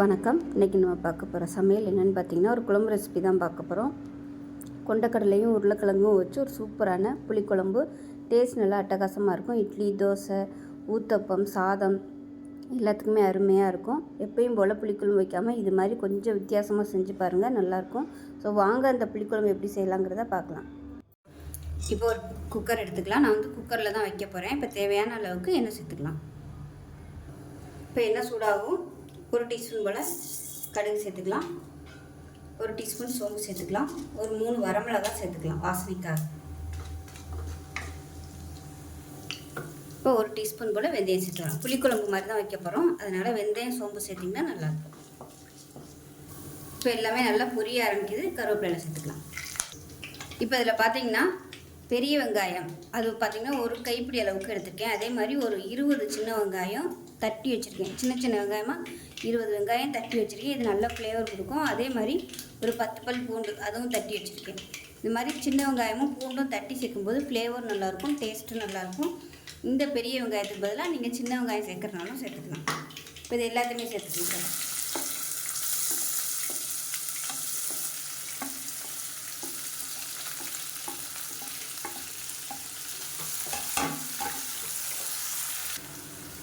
வணக்கம். இன்றைக்கி நம்ம பார்க்க போகிற சமையல் என்னென்னு பார்த்தீங்கன்னா ஒரு குழம்பு ரெசிபி தான் பார்க்க போகிறோம் கொண்டக்கடலையும் உருளைக்கிழங்கும் வச்சு ஒரு சூப்பரான புளிக்குழம்பு. டேஸ்ட் நல்லா அட்டகாசமாக இருக்கும். இட்லி தோசை ஊத்தப்பம் சாதம் எல்லாத்துக்குமே அருமையாக இருக்கும். எப்பயும் போல் புளிக்குழம்பு வைக்காமல் இது மாதிரி கொஞ்சம் வித்தியாசமாக செஞ்சு பாருங்கள் நல்லாயிருக்கும் ஸோ வாங்க அந்த புளிக்குழம்பு எப்படி செய்யலாங்கிறத பார்க்கலாம். இப்போ ஒரு குக்கர் எடுத்துக்கலாம். நான் வந்து குக்கரில் தான் வைக்க போகிறேன் இப்போ தேவையான அளவுக்கு எண்ணெய் சேர்த்துக்கலாம். இப்போ எண்ணெய் சூடாகும். ஒரு டீஸ்பூன் போல் கடுகு சேர்த்துக்கலாம். ஒரு டீஸ்பூன் சோம்பு சேர்த்துக்கலாம். ஒரு மூணு வரமிளகா சேர்த்துக்கலாம் வாசனைக்காக. இப்போ ஒரு டீஸ்பூன் போல் வெந்தயம் சேர்த்துக்கலாம் புளிக்குழம்பு மாதிரி தான் வைக்க போகிறோம் அதனால் வெந்தயம் சோம்பு சேர்த்திங்கன்னா நல்லாயிருக்கும். இப்போ எல்லாமே நல்லா பொரிய ஆரம்பிக்குது. கருவேப்பிலை சேர்த்துக்கலாம். இப்போ இதில் பார்த்தீங்கன்னா பெரிய வெங்காயம். அது பார்த்திங்கன்னா ஒரு கைப்பிடி அளவுக்கு எடுத்திருக்கேன். அதே மாதிரி ஒரு இருபது சின்ன வெங்காயம் தட்டி வச்சுருக்கேன். சின்ன சின்ன வெங்காயமாக இருபது வெங்காயம் தட்டி வச்சுருக்கேன். இது நல்ல ஃப்ளேவர் கொடுக்கும். அதே மாதிரி ஒரு பத்து பல் பூண்டு அதுவும் தட்டி வச்சுருக்கேன். இந்த மாதிரி சின்ன வெங்காயமும் பூண்டும் தட்டி சேர்க்கும்போது ஃப்ளேவர் நல்லாயிருக்கும் டேஸ்ட்டும் நல்லாயிருக்கும் இந்த பெரிய வெங்காயத்துக்கு பதிலாக நீங்கள் சின்ன வெங்காயம் சேர்க்குறனாலும் சேர்த்துக்கலாம். இப்போ இது எல்லாத்தையுமே சேர்த்துக்கலாம் சார்.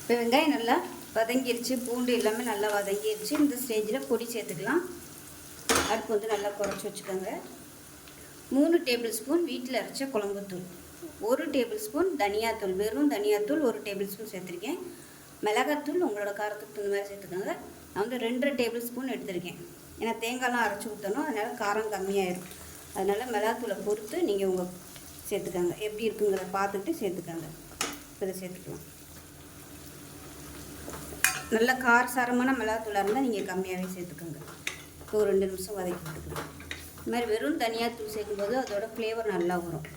இப்போ வெங்காயம் நல்லா வதங்கிருச்சு பூண்டு எல்லாமே நல்லா வதங்கிருச்சு. இந்த ஸ்டேஜில் பொடி சேர்த்துக்கலாம். அடுப்பு வந்து நல்லா குறைச்சி வச்சுக்கோங்க. மூணு டேபிள் ஸ்பூன் வீட்டில் அரைச்ச குழம்புத்தூள் ஒரு டேபிள் ஸ்பூன் தனியாத்தூள் வெறும் தனியாத்தூள் ஒரு டேபிள் ஸ்பூன் சேர்த்துருக்கேன். மிளகாத்தூள் உங்களோட காரத்துக்கு தகுந்த மாதிரி சேர்த்துக்கோங்க. நான் வந்து ரெண்டரை டேபிள் ஸ்பூன் எடுத்திருக்கேன். ஏன்னா தேங்காய்லாம் அரைச்சி ஊற்றணும் அதனால் காரம் கம்மியாயிடும். அதனால் மிளகாத்தூளை பொறுத்து நீங்கள் உங்கள் சேர்த்துக்கோங்க. எப்படி இருக்குங்கிறத பார்த்துட்டு சேர்த்துக்கோங்க. இப்போ இதை சேர்த்துக்கலாம். நல்ல காரசாரமான மிளகாத்தூளாக இருந்தால் நீங்கள் கம்மியாகவே சேர்த்துக்கோங்க. இப்போ ஒரு ரெண்டு நிமிஷம் வதக்கி விட்டுக்கலாம் இது மாதிரி வெறும் தனியாக தூள் சேர்க்கும்போது அதோட ஃப்ளேவர் நல்லா வரும்.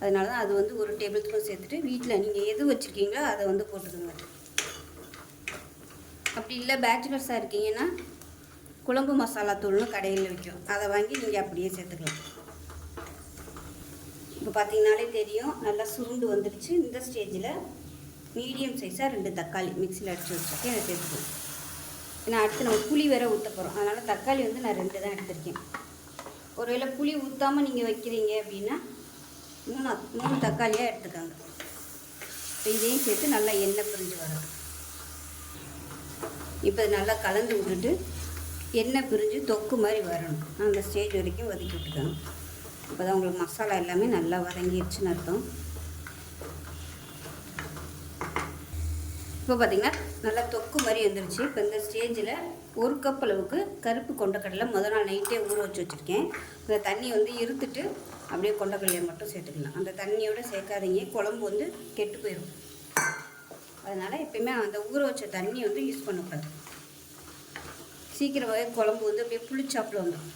அதனால தான் அது வந்து ஒரு டேபிள் ஸ்பூன் சேர்த்துட்டு வீட்டில் நீங்கள் எது வச்சுருக்கீங்களோ அதை வந்து போட்டுக்கோங்க. அப்படி இல்லை பேச்சுலர்ஸாக இருக்கீங்கன்னா குழம்பு மசாலா தூள்னு கடையில் விற்கும் அதை வாங்கி நீங்கள் அப்படியே சேர்த்துக்கலாம். இப்போ பார்த்தீங்கனாலே தெரியும் நல்லா சுருண்டு வந்துடுச்சு. இந்த ஸ்டேஜில் மீடியம் சைஸாக ரெண்டு தக்காளி மிக்சியில் அடித்து வச்சுருக்கேன் அதை சேர்த்துக்கலாம் ஏன்னா அடுத்து நம்ம புளி வேற ஊற்ற போகிறோம் அதனால் தக்காளி வந்து நான் ரெண்டு தான் எடுத்திருக்கேன். ஒருவேளை புளி ஊற்றாமல் நீங்கள் வைக்கிறீங்க அப்படின்னா மூணு மூணு தக்காளியாக எடுத்துக்கோங்க. இப்போ இதையும் சேர்த்து நல்லா எண்ணெய் பிரிஞ்சு வரும் இப்போ நல்லா கலந்து விட்டுட்டு எண்ணெய் பிரிஞ்சு தொக்கு மாதிரி வரணும். அந்த ஸ்டேஜ் வரைக்கும் வதக்கி விட்டுக்கோங்க. இப்போ தான் உங்களுக்கு மசாலா எல்லாமே நல்லா வதங்கிடுச்சுன்னு அர்த்தம். இப்போ பார்த்திங்கன்னா நல்லா தொக்கு மாதிரி வந்துருச்சு. இப்போ இந்த ஸ்டேஜில் ஒரு கப் அளவுக்கு கருப்பு கொண்டக்கடலை முதல் நாள் நைட்டே ஊற வச்சு வச்சுருக்கேன். இந்த தண்ணி வந்து இருத்துட்டு அப்படியே கொண்டக்கடலையை மட்டும் சேர்த்துக்கலாம். அந்த தண்ணியோடு சேர்க்காதீங்க. குழம்பு வந்து கெட்டு போயிடும் அதனால் எப்பயுமே அந்த ஊற வச்ச தண்ணி வந்து யூஸ் பண்ணக்கூடாது. சீக்கிரமாகவே குழம்பு வந்து அப்படியே புளிச்சாப்பில் வந்துடும்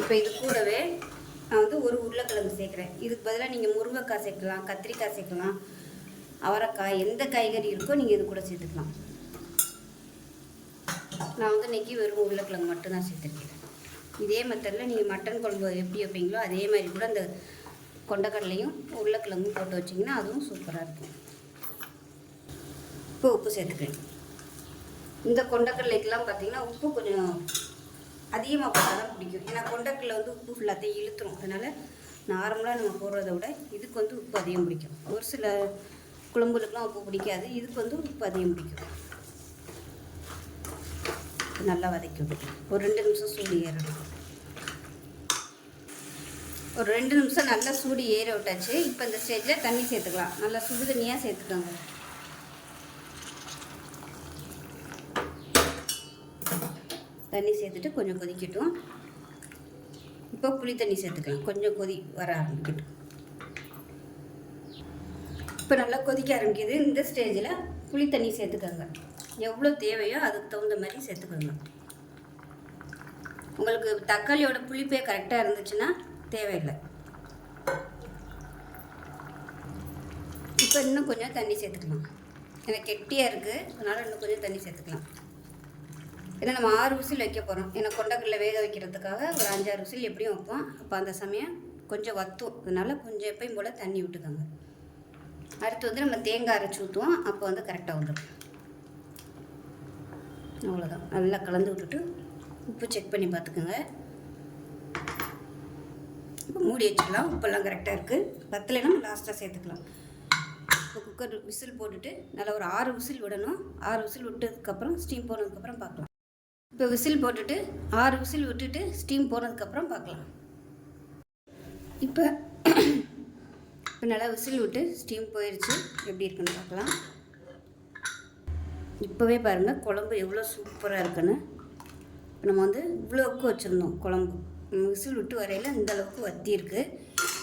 இப்போ இது கூடவே நான் வந்து ஒரு உருளைக்கிழங்கு சேர்க்குறேன். இதுக்கு பதிலாக நீங்கள் முருங்கைக்காய் சேர்க்கலாம் கத்திரிக்காய் சேர்க்கலாம் அவரைக்காய் எந்த காய்கறி இருக்கோ நீங்கள் இது கூட சேர்த்துக்கலாம். நான் வந்து இன்றைக்கி வெறும் உருளைக்கிழங்கு மட்டும் தான் இதே மெத்தடில் நீங்கள் மட்டன் குழம்பு எப்படி வைப்பீங்களோ அதே மாதிரி கூட அந்த கொண்டக்கடலையும் உருளைக்கிழங்கும் போட்டு வச்சிங்கன்னா அதுவும் சூப்பராக இருக்கும். இப்போ உப்பு சேர்த்துக்கிறேன். இந்த கொண்டக்கடலைக்கெல்லாம் பார்த்தீங்கன்னா உப்பு கொஞ்சம் அதிகமாக போட்டால் தான் பிடிக்கும். ஏன்னா கொண்டக்கடலை வந்து உப்பு ஃபுல்லாத்தையும் இழுத்துரும். அதனால் நார்மலாக நம்ம போடுறத விட இதுக்கு வந்து உப்பு அதிகம் பிடிக்கும். ஒரு சில குழம்புகளுக்கெலாம் உப்பு பிடிக்காது. இதுக்கு வந்து உப்பு அதிகம் பிடிக்கும். நல்லா வதக்கி ஒரு ரெண்டு நிமிஷம் சூடு ஏறணும். ஒரு ரெண்டு நிமிஷம் நல்லா சூடு ஏற விட்டாச்சு. இப்போ இந்த ஸ்டேஜில் தண்ணி சேர்த்துக்கலாம். நல்லா சுடு தண்ணியாக சேர்த்துக்கோங்க. தண்ணி சேர்த்துட்டு கொஞ்சம் கொதிக்கட்டும். இப்போ புளி தண்ணி சேர்த்துக்கலாம். கொஞ்சம் கொதி வர ஆரம்பிக்கட்டும். இப்போ நல்லா கொதிக்க ஆரம்பிக்குது. இந்த ஸ்டேஜில் புளி தண்ணி சேர்த்துக்கோங்க. எவ்வளோ தேவையோ அதுக்கு தகுந்த மாதிரி சேர்த்துக்கோங்க. உங்களுக்கு தக்காளியோட புளிப்பே கரெக்டாக இருந்துச்சுன்னா தேவையில்லை. இப்போ இன்னும் கொஞ்சம் தண்ணி சேர்த்துக்கலாம். எனக்கு கெட்டியாக இருக்குது அதனால் இன்னும் கொஞ்சம் தண்ணி சேர்த்துக்கலாம். ஏன்னா நம்ம ஆறு விசில் வைக்க போகிறோம் ஏன்னா கொண்டக்கடலை வேக வைக்கிறதுக்காக ஒரு அஞ்சாறு விசில் எப்படியும் வைப்போம். அப்போ அந்த சமயம் கொஞ்சம் வத்தும். அதனால் கொஞ்சம் எப்பயும் போல் தண்ணி விட்டுக்கோங்க. அடுத்து வந்து நம்ம தேங்காய் அரைச்சி ஊற்றுவோம் அப்போ வந்து கரெக்டாக வந்துடும் அவ்வளோதான் நல்லா கலந்து விட்டுட்டு உப்பு செக் பண்ணி பார்த்துக்கோங்க. இப்போ மூடி வச்சுக்கலாம். உப்பெல்லாம் கரெக்டாக இருக்குது பத்தலைன்னா லாஸ்ட்டாக சேர்த்துக்கலாம். இப்போ குக்கர் விசில் போட்டுட்டு நல்லா ஒரு ஆறு விசில் விடணும். ஆறு விசில் விட்டதுக்கப்புறம் ஸ்டீம் போனதுக்கப்புறம் பார்க்கலாம். இப்போ விசில் போட்டுட்டு ஆறு விசில் விட்டுட்டு ஸ்டீம் போனதுக்கப்புறம் பார்க்கலாம். இப்போ இப்போ நல்லா விசில் விட்டு ஸ்டீம் போயிடுச்சு எப்படி இருக்குன்னு பார்க்கலாம். இப்போவே பாருங்கள் குழம்பு எவ்வளோ சூப்பராக இருக்குன்னு. இப்போ நம்ம வந்து இவ்வளோவுக்கு வச்சுருந்தோம் குழம்பு. விசில் விட்டு வரையில் இந்த அளவுக்கு வத்தி இருக்குது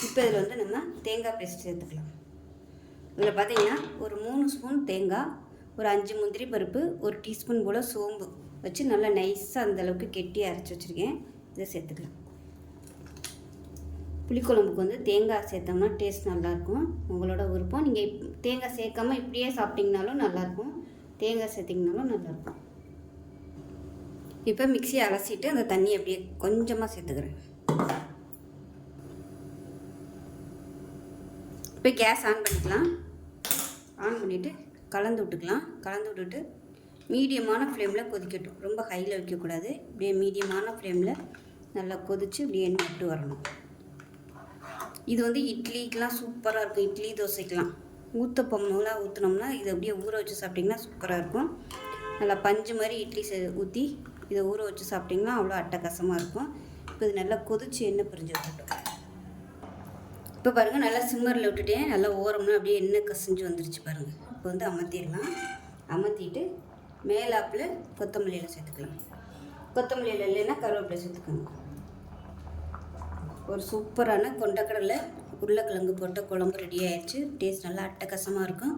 இப்போ இதில் வந்து நம்ம தேங்காய் பேஸ்ட் சேர்த்துக்கலாம். இதில் பார்த்தீங்கன்னா ஒரு மூணு ஸ்பூன் தேங்காய் ஒரு அஞ்சு முந்திரி பருப்பு ஒரு டீஸ்பூன் போல் சோம்பு. வச்சு நல்லா நைஸாக அந்தளவுக்கு கெட்டி அரைச்சி வச்சுருக்கேன். இதை சேர்த்துக்கலாம். புளிக்குழம்புக்கு வந்து தேங்காய் சேர்த்தோம்னா டேஸ்ட் நல்லாயிருக்கும். உங்களோட விருப்பம். நீங்கள் தேங்காய் சேர்க்காம இப்படியே சாப்பிட்டிங்கனாலும் நல்லாயிருக்கும். தேங்காய் சேர்த்திங்கனாலும் நல்லாயிருக்கும். இப்போ மிக்சியை அலசிட்டு அந்த தண்ணியை அப்படியே கொஞ்சமாக சேர்த்துக்கிறேன். இப்போ கேஸ் ஆன் பண்ணிக்கலாம். ஆன் பண்ணிவிட்டு கலந்து விட்டுக்கலாம். கலந்து விட்டுட்டு மீடியமான ஃப்ளேமில் கொதிக்கட்டும். ரொம்ப ஹையில் வைக்கக்கூடாது. இப்படியே மீடியமான ஃப்ளேமில் நல்லா கொதித்து இப்படியே எண்ணெய் விட்டு வரணும். இது வந்து இட்லிக்கெலாம் சூப்பராக இருக்கும். இட்லி தோசைக்கெலாம். ஊத்தப்பம்லாம் ஊற்றினோம்னா இதை அப்படியே ஊற வச்சு சாப்பிட்டிங்கன்னா சூப்பராக இருக்கும். நல்லா பஞ்சு மாதிரி இட்லி செ ஊற்றி இதை ஊற வச்சு சாப்பிட்டிங்கன்னா அவ்வளோ அட்டகாசமாக இருக்கும். இப்போ இது நல்லா கொதித்து எண்ணெய் பிரிஞ்சு விட்டுட்டோம் இப்போ பாருங்கள் நல்லா சிம்மரில் விட்டுட்டேன். நல்லா ஓரம்னா அப்படியே எண்ணெய் கசிஞ்சு வந்துருச்சு பாருங்கள் இப்போ வந்து அமர்த்திடலாம். அமர்த்திட்டு மேலாப்பில் கொத்தமல்லியில் சேர்த்துக்கலாம். கொத்தமல்லியில் இல்லைன்னா கருவேப்பிலை சேர்த்துக்கோங்க. ஒரு சூப்பரான கொண்டக்கடலை உருளைக்கிழங்கு போட்ட குழம்பு ரெடி ஆயிடுச்சு. டேஸ்ட் நல்லா அட்டகாசமாக இருக்கும்.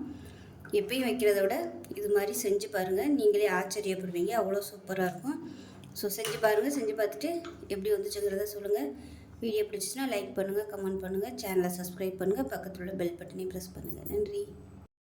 எப்பயும் வைக்கிறத விட இது மாதிரி செஞ்சு பாருங்கள் நீங்களே ஆச்சரியப்படுவீங்க. அவ்வளோ சூப்பராக இருக்கும். ஸோ செஞ்சு பாருங்கள் செஞ்சு பார்த்துட்டு எப்படி வந்துச்சுங்கிறத சொல்லுங்கள் வீடியோ பிடிச்சிச்சுன்னா லைக் பண்ணுங்கள் கமெண்ட் பண்ணுங்கள் சேனலை சப்ஸ்கிரைப் பண்ணுங்கள் பக்கத்தில் உள்ள பெல் பட்டனையும் ப்ரெஸ் பண்ணுங்கள் நன்றி.